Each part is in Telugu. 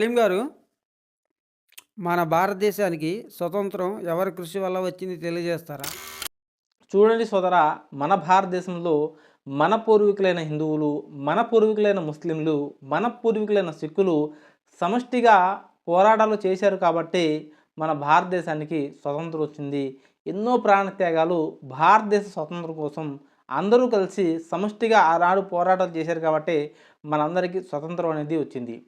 సలీం గారు మన భారతదేశానికి స్వతంత్రం ఎవరి కృషి వల్ల వచ్చింది తెలియజేస్తారా? చూడండి సోదర మన భారతదేశంలో మన పూర్వీకులైన హిందువులు మన పూర్వీకులైన ముస్లింలు మన పూర్వీకులైన సిక్కులు సమష్టిగా పోరాటాలు చేశారు కాబట్టి మన భారతదేశానికి స్వతంత్రం వచ్చింది. ఎన్నో ప్రాణత్యాగాలు భారతదేశ స్వతంత్రం కోసం అందరూ కలిసి సమష్టిగా ఆనాడు పోరాటాలు చేశారు కాబట్టి మనందరికీ స్వతంత్రం అనేది వచ్చింది.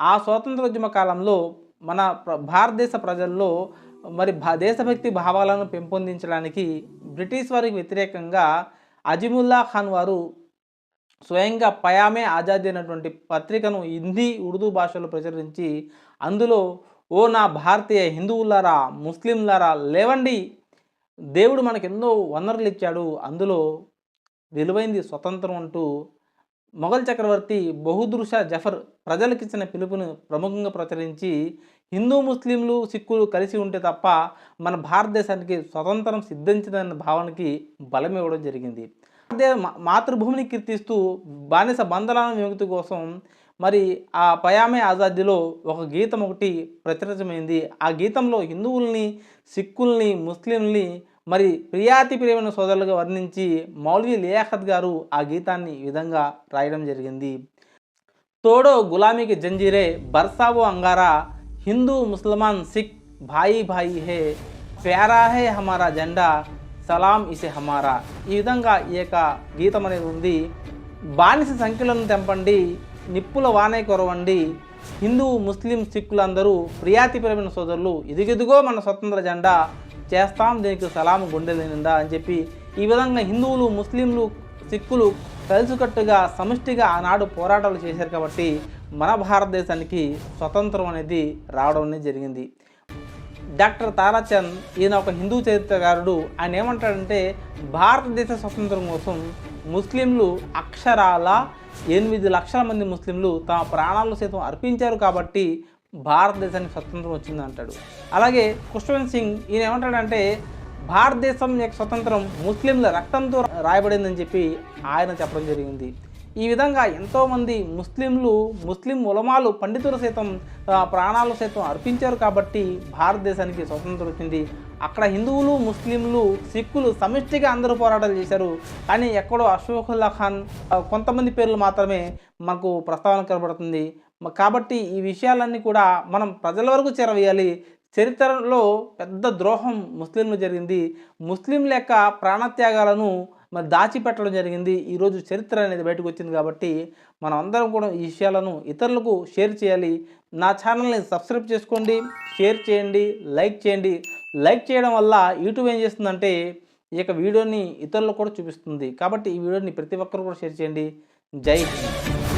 ఆ స్వాతంత్రోద్యమ కాలంలో మన భారతదేశ ప్రజల్లో మరి దేశభక్తి భావాలను పెంపొందించడానికి బ్రిటిష్ వారికి వ్యతిరేకంగా అజిముల్లా ఖాన్ వారు స్వయంగా పయామే ఆజాదీ అనేటువంటి పత్రికను హిందీ ఉర్దూ భాషలో ప్రచురించి అందులో ఓ నా భారతీయ హిందువులారా ముస్లింలారా లేవండి దేవుడు మనకెన్నో వనరులు ఇచ్చాడు అందులో విలువైంది స్వతంత్రం అంటూ మొఘల్ చక్రవర్తి బహుదూర్ జఫర్ ప్రజలకిచ్చిన పిలుపును ప్రముఖంగా ప్రచురించి హిందూ ముస్లింలు సిక్కులు కలిసి ఉంటే తప్ప మన భారతదేశానికి స్వతంత్రం సిద్ధించదన్న భావనకి బలం ఇవ్వడం జరిగింది. అదే మా- మాతృభూమిని కీర్తిస్తూ బానిస బంధనాల విముక్తి కోసం మరి ఆ పయామే ఆజాదీలో ఒక గీతం ఒకటి ప్రచురితమైంది. ఆ గీతంలో హిందువుల్ని సిక్కుల్ని ముస్లింల్ని మరి ప్రియాతి ప్రియమైన సోదరులుగా వర్ణించి మౌలవీ లియాఖత్ గారు ఆ గీతాన్ని ఈ విధంగా రాయడం జరిగింది. తోడో గులామీకి జంజీరే బర్సావో అంగారా హిందూ ముసల్మాన్ సిక్ భాయి భాయి హే ప్యారా హే హమారా జెండా సలాం ఇసే హమారా. ఈ విధంగా ఈ యొక్క గీతం అనేది ఉంది. బానిస సంఖ్యలను తెంపండి నిప్పుల వానే కొరవండి. హిందూ ముస్లిం సిక్కులందరూ ప్రియాతిపరమైన సోదరులు ఇదిగిదిగో మన స్వతంత్ర జెండా చేస్తాం దీనికి సలాం గుండెల నిండా అని చెప్పి ఈ విధంగా హిందువులు ముస్లింలు సిక్కులు కలిసికట్టుగా సమిష్టిగా ఆనాడు పోరాటాలు చేశారు కాబట్టి మన భారతదేశానికి స్వతంత్రం అనేది రావడం అనేది జరిగింది. డాక్టర్ తారాచంద్ ఈయన ఒక హిందూ చరిత్రకారుడు. ఆయన ఏమంటాడంటే భారతదేశ స్వతంత్రం కోసం ముస్లింలు అక్షరాల ఎనిమిది లక్షల మంది ముస్లింలు తమ ప్రాణాలు సైతం అర్పించారు కాబట్టి భారతదేశానికి స్వతంత్రం వచ్చింది అంటాడు అలాగే ఖుష్వంత్ సింగ్ ఈయన ఏమంటాడంటే భారతదేశం యొక్క స్వతంత్రం ముస్లింల రక్తంతో రాయబడిందని చెప్పి ఆయన చెప్పడం జరిగింది. ఈ విధంగా ఎంతోమంది ముస్లింలు ముస్లిం ఉలమాలు పండితులు సైతం ప్రాణాలు సైతం అర్పించారు కాబట్టి భారతదేశానికి స్వతంత్రం వచ్చింది. అక్కడ హిందువులు ముస్లింలు సిక్కులు సమిష్టిగా అందరూ పోరాటాలు చేశారు. కానీ ఎక్కడో అశోకుల్లా ఖాన్ కొంతమంది పేర్లు మాత్రమే మనకు ప్రస్తావన కనబడుతుంది. కాబట్టి ఈ విషయాలన్నీ కూడా మనం ప్రజల వరకు చేరవేయాలి. చరిత్రలో పెద్ద ద్రోహం ముస్లింలు జరిగింది. ముస్లింల యొక్క ప్రాణత్యాగాలను మరి దాచిపెట్టడం జరిగింది. ఈరోజు చరిత్ర అనేది బయటకు వచ్చింది కాబట్టి మనం అందరం కూడా ఈ విషయాలను ఇతరులకు షేర్ చేయాలి. నా ఛానల్ని సబ్స్క్రైబ్ చేసుకోండి షేర్ చేయండి లైక్ చేయండి. లైక్ చేయడం వల్ల యూట్యూబ్ ఏం చేస్తుందంటే ఈ యొక్క వీడియోని ఇతరులకు కూడా చూపిస్తుంది. కాబట్టి ఈ వీడియోని ప్రతి ఒక్కరు కూడా షేర్ చేయండి. జై హింద్.